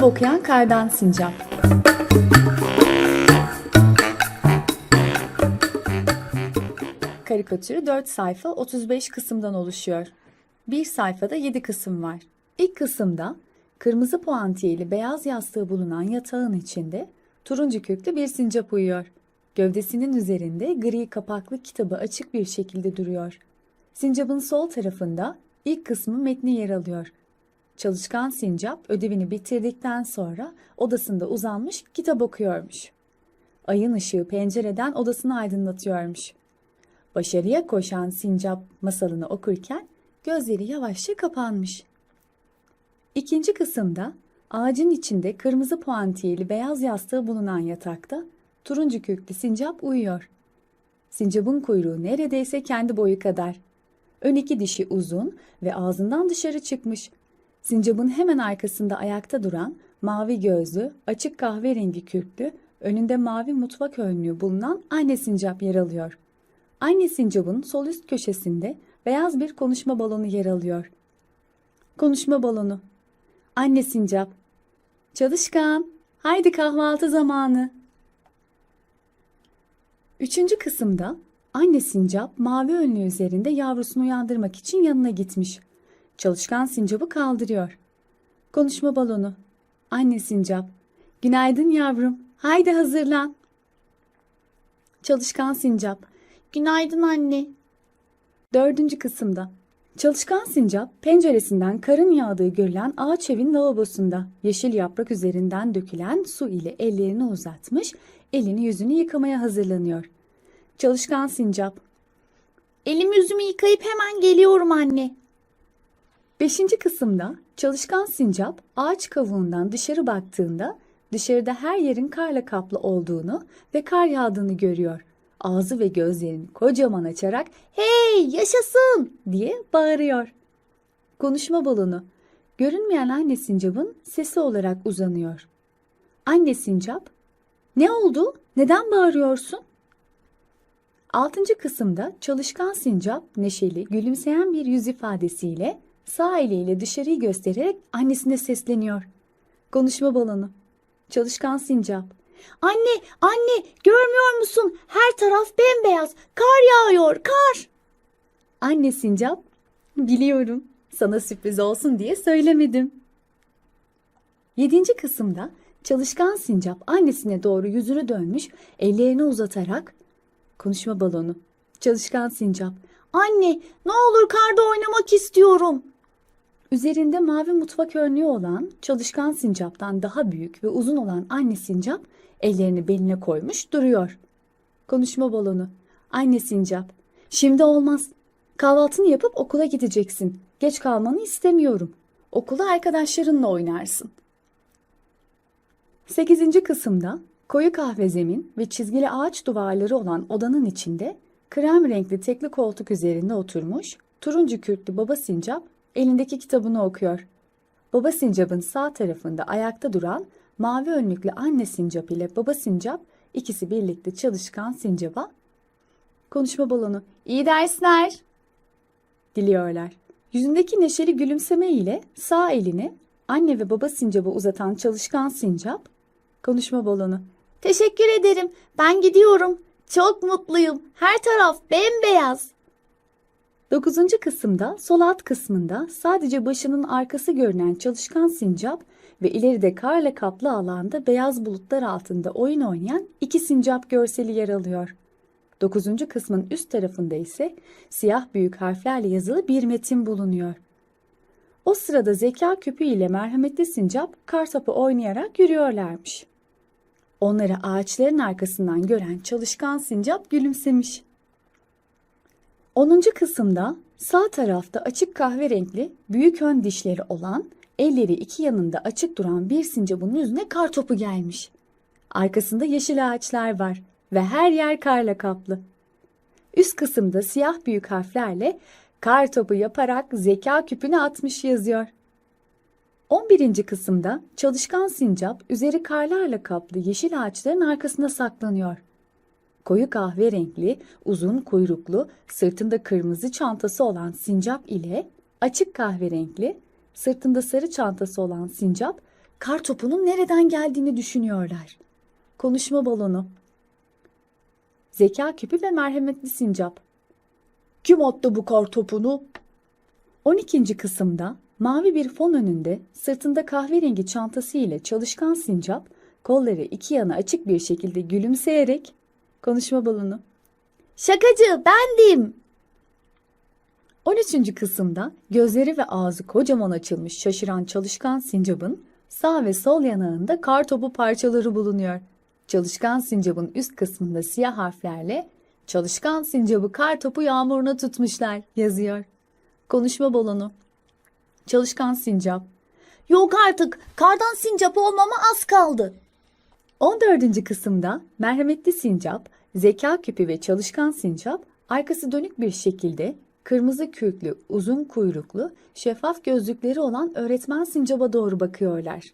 Kitap okuyan kardan sincap. Karikatürü 4 sayfa 35 kısımdan oluşuyor. Bir sayfada 7 kısım var. İlk kısımda kırmızı puantiyeli beyaz yastığı bulunan yatağın içinde turuncu köklü bir sincap uyuyor. Gövdesinin üzerinde gri kapaklı kitabı açık bir şekilde duruyor. Sincapın sol tarafında ilk kısmı metni yer alıyor. Çalışkan sincap ödevini bitirdikten sonra odasında uzanmış kitap okuyormuş. Ayın ışığı pencereden odasını aydınlatıyormuş. Başarıya koşan sincap masalını okurken gözleri yavaşça kapanmış. İkinci kısımda ağacın içinde kırmızı puantiyeli beyaz yastığı bulunan yatakta turuncu köklü sincap uyuyor. Sincapın kuyruğu neredeyse kendi boyu kadar. Ön iki dişi uzun ve ağzından dışarı çıkmış. Sincapın hemen arkasında ayakta duran mavi gözlü, açık kahverengi kürklü, önünde mavi mutfak önlüğü bulunan anne sincap yer alıyor. Anne sincapın sol üst köşesinde beyaz bir konuşma balonu yer alıyor. Konuşma balonu. Anne sincap. Çalışkan. Haydi kahvaltı zamanı. Üçüncü kısımda anne sincap mavi önlüğü üzerinde yavrusunu uyandırmak için yanına gitmiş. Çalışkan sincapı kaldırıyor. Konuşma balonu. Anne sincap. Günaydın yavrum. Haydi hazırlan. Çalışkan sincap. Günaydın anne. Dördüncü kısımda. Çalışkan sincap penceresinden karın yağdığı görülen ağaç evin lavabosunda yeşil yaprak üzerinden dökülen su ile ellerini uzatmış, elini yüzünü yıkamaya hazırlanıyor. Çalışkan sincap. Elimi yüzümü yıkayıp hemen geliyorum anne. Beşinci kısımda çalışkan sincap ağaç kavuğundan dışarı baktığında dışarıda her yerin karla kaplı olduğunu ve kar yağdığını görüyor. Ağzı ve gözlerini kocaman açarak hey yaşasın diye bağırıyor. Konuşma balonu görünmeyen anne sincapın sesi olarak uzanıyor. Anne sincap ne oldu neden bağırıyorsun? Altıncı kısımda çalışkan sincap neşeli gülümseyen bir yüz ifadesiyle sağ eliyle dışarıyı göstererek annesine sesleniyor. Konuşma balonu. Çalışkan sincap. Anne, anne görmüyor musun? Her taraf bembeyaz. Kar yağıyor, kar. Anne sincap. Biliyorum. Sana sürpriz olsun diye söylemedim. Yedinci kısımda çalışkan sincap annesine doğru yüzünü dönmüş, ellerini uzatarak konuşma balonu. Çalışkan sincap. Anne, ne olur karda oynamak istiyorum. Üzerinde mavi mutfak önlüğü olan çalışkan sincaptan daha büyük ve uzun olan anne sincap ellerini beline koymuş duruyor. Konuşma balonu. Anne sincap. Şimdi olmaz. Kahvaltını yapıp okula gideceksin. Geç kalmanı istemiyorum. Okulda arkadaşlarınla oynarsın. Sekizinci kısımda koyu kahve zemin ve çizgili ağaç duvarları olan odanın içinde krem renkli tekli koltuk üzerinde oturmuş turuncu kürklü baba sincap elindeki kitabını okuyor. Baba sincapın sağ tarafında ayakta duran mavi önlüklü anne sincap ile baba sincap ikisi birlikte çalışkan sincapa konuşma balonu. İyi dersler diliyorlar. Yüzündeki neşeli gülümseme ile sağ elini anne ve baba sincaba uzatan çalışkan sincap konuşma balonu. Teşekkür ederim. Ben gidiyorum. Çok mutluyum. Her taraf bembeyaz Dokuzuncu kısımda sol alt kısmında sadece başının arkası görünen çalışkan sincap ve ileride karla kaplı alanda beyaz bulutlar altında oyun oynayan iki sincap görseli yer alıyor. Dokuzuncu kısmın üst tarafında ise siyah büyük harflerle yazılı bir metin bulunuyor. O sırada zeka küpü ile merhametli sincap kartopu oynayarak yürüyorlarmış. Onları ağaçların arkasından gören çalışkan sincap gülümsemiş. 10. kısımda sağ tarafta açık kahverengi büyük ön dişleri olan elleri iki yanında açık duran bir sincapın yüzüne kar topu gelmiş. Arkasında yeşil ağaçlar var ve her yer karla kaplı. Üst kısımda siyah büyük harflerle kar topu yaparak zeka küpüne atmış yazıyor. 11. kısımda çalışkan sincap üzeri karlarla kaplı yeşil ağaçların arkasında saklanıyor. Koyu kahverengi, uzun kuyruklu, sırtında kırmızı çantası olan sincap ile açık kahverengi, sırtında sarı çantası olan sincap kar topunun nereden geldiğini düşünüyorlar. Konuşma balonu. Zeka küpü ve merhametli sincap. Kim attı bu kar topunu? 12. kısımda mavi bir fon önünde sırtında kahverengi çantası ile çalışkan sincap kolları iki yana açık bir şekilde gülümseyerek konuşma balonu. Şakacı bendim. 13. kısımda gözleri ve ağzı kocaman açılmış şaşıran çalışkan sincapın sağ ve sol yanağında kar topu parçaları bulunuyor. Çalışkan sincapın üst kısmında siyah harflerle Çalışkan sincapı kar topu yağmuruna tutmuşlar yazıyor. Konuşma balonu. Çalışkan sincap. Yok artık kardan sincap olmama az kaldı. 14. kısımda merhametli sincap, zeka küpü ve çalışkan sincap arkası dönük bir şekilde kırmızı kürklü, uzun kuyruklu, şeffaf gözlükleri olan öğretmen sincaba doğru bakıyorlar.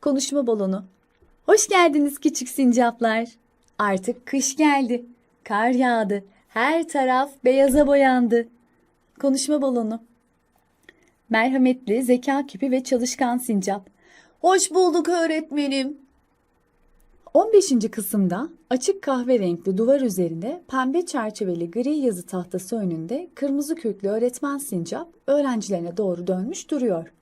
Konuşma balonu. Hoş geldiniz küçük sincaplar. Artık kış geldi. Kar yağdı. Her taraf beyaza boyandı. Konuşma balonu. Merhametli, zeka küpü ve çalışkan sincap. Hoş bulduk öğretmenim. 15. kısımda açık kahverengi duvar üzerinde pembe çerçeveli gri yazı tahtası önünde kırmızı kürklü öğretmen sincap öğrencilerine doğru dönmüş duruyor.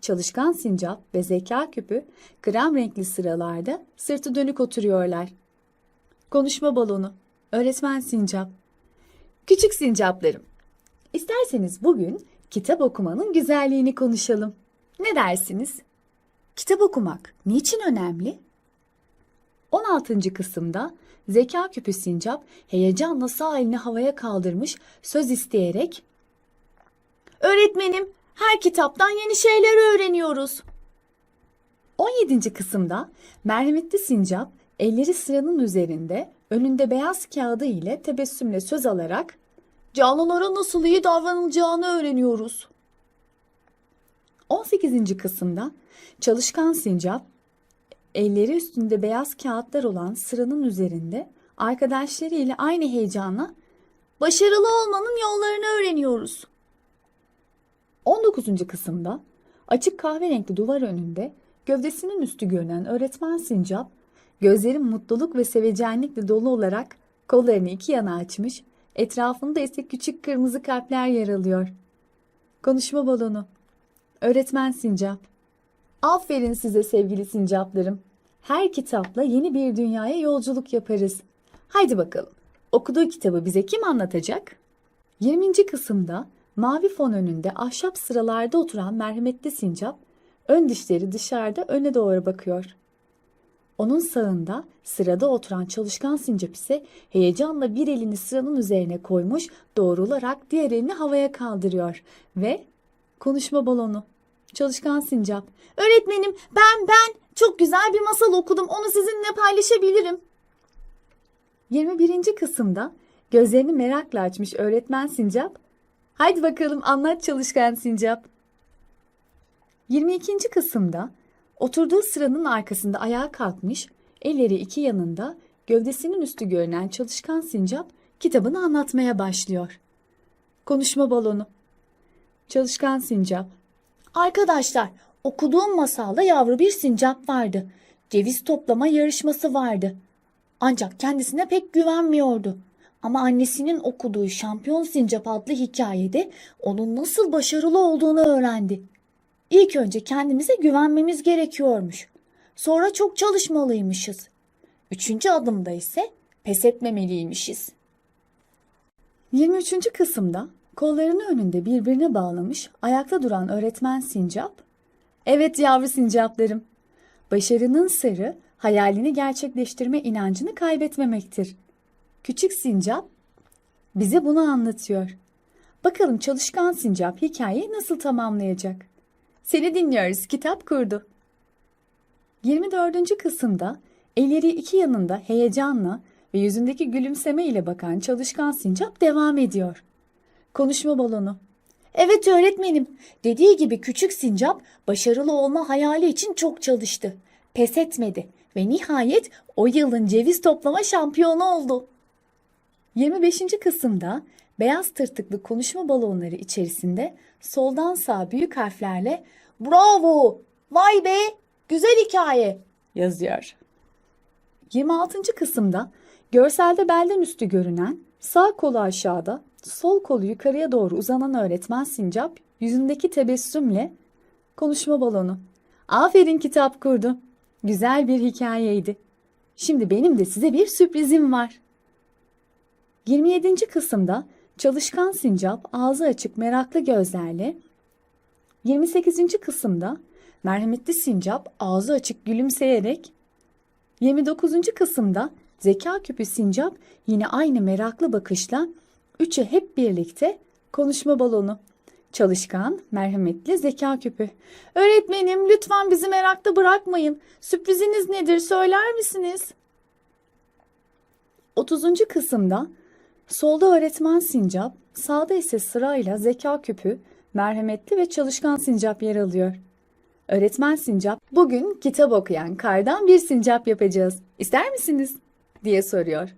Çalışkan sincap ve zeka küpü krem renkli sıralarda sırtı dönük oturuyorlar. Konuşma balonu. Öğretmen sincap. Küçük sincaplarım. İsterseniz bugün kitap okumanın güzelliğini konuşalım. Ne dersiniz? Kitap okumak niçin önemli? 16. kısımda zeka küpü sincap heyecanla sağ elini havaya kaldırmış söz isteyerek Öğretmenim her kitaptan yeni şeyler öğreniyoruz. 17. kısımda merhametli sincap elleri sıranın üzerinde önünde beyaz kağıdı ile tebessümle söz alarak canlılara nasıl iyi davranılacağını öğreniyoruz. 18. kısımda çalışkan sincap elleri üstünde beyaz kağıtlar olan sıranın üzerinde arkadaşları ile aynı heyecanla başarılı olmanın yollarını öğreniyoruz. 19. kısımda açık kahverengi duvar önünde gövdesinin üstü görünen öğretmen sincap gözleri mutluluk ve sevecenlikle dolu olarak kollarını iki yana açmış, etrafında ise küçük kırmızı kalpler yer alıyor. Konuşma balonu. Öğretmen sincap. Aferin size sevgili sincaplarım. Her kitapla yeni bir dünyaya yolculuk yaparız. Haydi bakalım. Okuduğu kitabı bize kim anlatacak? 20. kısımda mavi fon önünde ahşap sıralarda oturan merhametli sincap, ön dişleri dışarıda öne doğru bakıyor. Onun sağında sırada oturan çalışkan sincap ise heyecanla bir elini sıranın üzerine koymuş, doğrularak diğer elini havaya kaldırıyor ve konuşma balonu. Çalışkan sincap. Öğretmenim ben ben çok güzel bir masal okudum. Onu sizinle paylaşabilirim. 21. kısımda gözlerini merakla açmış öğretmen sincap. Haydi bakalım anlat çalışkan sincap. 22. kısımda oturduğu sıranın arkasında ayağa kalkmış, elleri iki yanında, gövdesinin üstü görünen çalışkan sincap kitabını anlatmaya başlıyor. Konuşma balonu. Çalışkan sincap. Arkadaşlar, okuduğum masalda yavru bir sincap vardı. Ceviz toplama yarışması vardı. Ancak kendisine pek güvenmiyordu. Ama annesinin okuduğu Şampiyon Sincap adlı hikayede onun nasıl başarılı olduğunu öğrendi. İlk önce kendimize güvenmemiz gerekiyormuş. Sonra çok çalışmalıymışız. Üçüncü adımda ise pes etmemeliymişiz. 23. kısımda kollarını önünde birbirine bağlamış ayakta duran öğretmen sincap, Evet yavru sincaplarım, başarının sırrı hayalini gerçekleştirme inancını kaybetmemektir. Küçük sincap bize bunu anlatıyor. Bakalım çalışkan sincap hikayeyi nasıl tamamlayacak? Seni dinliyoruz kitap kurdu. 24. kısımda elleri iki yanında heyecanla ve yüzündeki gülümseme ile bakan çalışkan sincap devam ediyor. Konuşma balonu. Evet öğretmenim. Dediği gibi küçük sincap başarılı olma hayali için çok çalıştı. Pes etmedi ve nihayet o yılın ceviz toplama şampiyonu oldu. 25. kısımda beyaz tırtıklı konuşma balonları içerisinde soldan sağa büyük harflerle "Bravo! Vay be! güzel hikaye yazıyor. 26. kısımda görselde belden üstü görünen sağ kolu aşağıda, sol kolu yukarıya doğru uzanan öğretmen Sincap yüzündeki tebessümle konuşma balonu. Aferin kitap kurdu. Güzel bir hikayeydi. Şimdi benim de size bir sürprizim var. 27. kısımda çalışkan sincap ağzı açık meraklı gözlerle 28. kısımda merhametli sincap ağzı açık gülümseyerek 29. kısımda zeka küpü sincap yine aynı meraklı bakışla üçü hep birlikte konuşma balonu. Çalışkan, merhametli zeka küpü. Öğretmenim lütfen bizi merakta bırakmayın. Sürpriziniz nedir söyler misiniz? 30. kısımda solda öğretmen sincap, sağda ise sırayla zeka küpü, merhametli ve çalışkan sincap yer alıyor. Öğretmen sincap, bugün kitap okuyan kardan bir sincap yapacağız. İster misiniz? diye soruyor.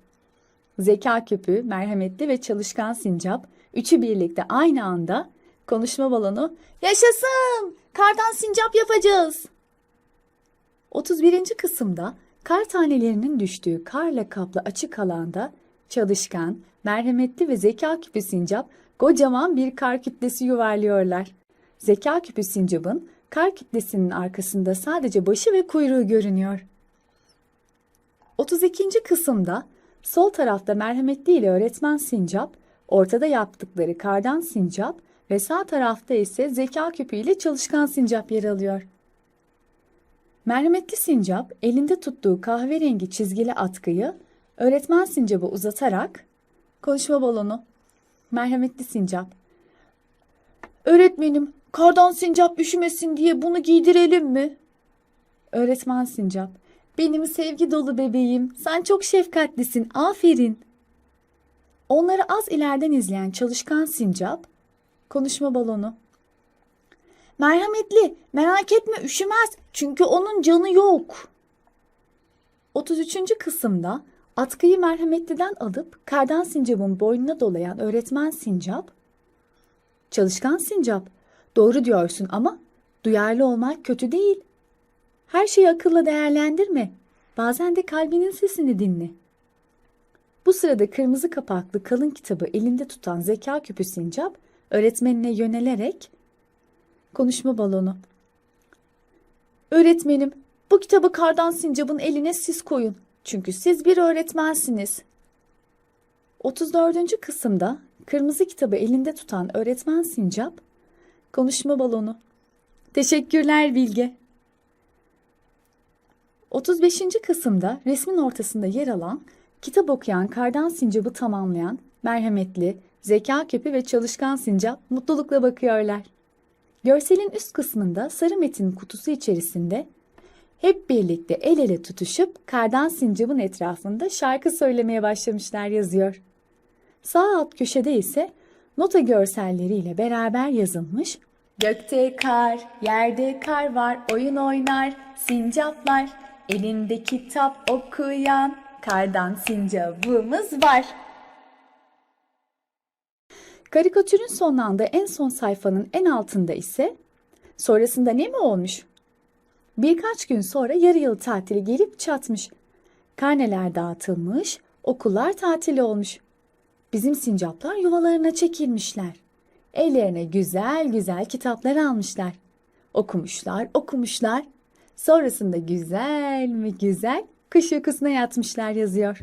Zeka küpü, merhametli ve çalışkan sincap, üçü birlikte aynı anda konuşma balonu, yaşasın, kardan sincap yapacağız. 31. kısımda kar tanelerinin düştüğü karla kaplı açık alanda çalışkan, merhametli ve zeka küpü sincap kocaman bir kar kütlesi yuvarlıyorlar. Zeka küpü sincapın kar kütlesinin arkasında sadece başı ve kuyruğu görünüyor. 32. kısımda sol tarafta merhametli ile öğretmen sincap, ortada yaptıkları kardan sincap ve sağ tarafta ise zeka küpü ile çalışkan sincap yer alıyor. Merhametli sincap elinde tuttuğu kahverengi çizgili atkıyı öğretmen sincaba uzatarak konuşma balonu. Merhametli sincap. Öğretmenim, kardan sincap üşümesin diye bunu giydirelim mi? Öğretmen sincap. Benim sevgi dolu bebeğim. Sen çok şefkatlisin. Aferin. Onları az ileriden izleyen çalışkan sincap konuşma balonu. Merhametli, merak etme üşümez çünkü onun canı yok. 33. kısımda atkıyı merhametliden alıp kardan sincapın boynuna dolayan öğretmen sincap, çalışkan sincap, doğru diyorsun ama duyarlı olmak kötü değil. Her şeyi akılla değerlendirme. Bazen de kalbinin sesini dinle. Bu sırada kırmızı kapaklı kalın kitabı elinde tutan zeka küpü sincap öğretmenine yönelerek konuşma balonu. Öğretmenim, bu kitabı kardan sincapın eline siz koyun. Çünkü siz bir öğretmensiniz. 34. kısımda kırmızı kitabı elinde tutan öğretmen sincap, konuşma balonu. Teşekkürler Bilge. 35. kısımda resmin ortasında yer alan, kitap okuyan kardan sincapı tamamlayan, merhametli, zeka küpü ve çalışkan sincap mutlulukla bakıyorlar. Görselin üst kısmında sarı metin kutusu içerisinde hep birlikte el ele tutuşup kardan sincapın etrafında şarkı söylemeye başlamışlar yazıyor. Sağ alt köşede ise nota görselleriyle beraber yazılmış Gökte kar, yerde kar var, oyun oynar, sincaplar, elinde kitap okuyan, kardan sincabımız var. Karikatürün sonlandığı en son sayfanın en altında ise sonrasında ne mi olmuş? Birkaç gün sonra yarı yıl tatili gelip çatmış. Karneler dağıtılmış, okullar tatil olmuş. Bizim sincaplar yuvalarına çekilmişler. Ellerine güzel güzel kitaplar almışlar. Okumuşlar, okumuşlar. Sonrasında güzel mi güzel kış uykusuna yatmışlar yazıyor.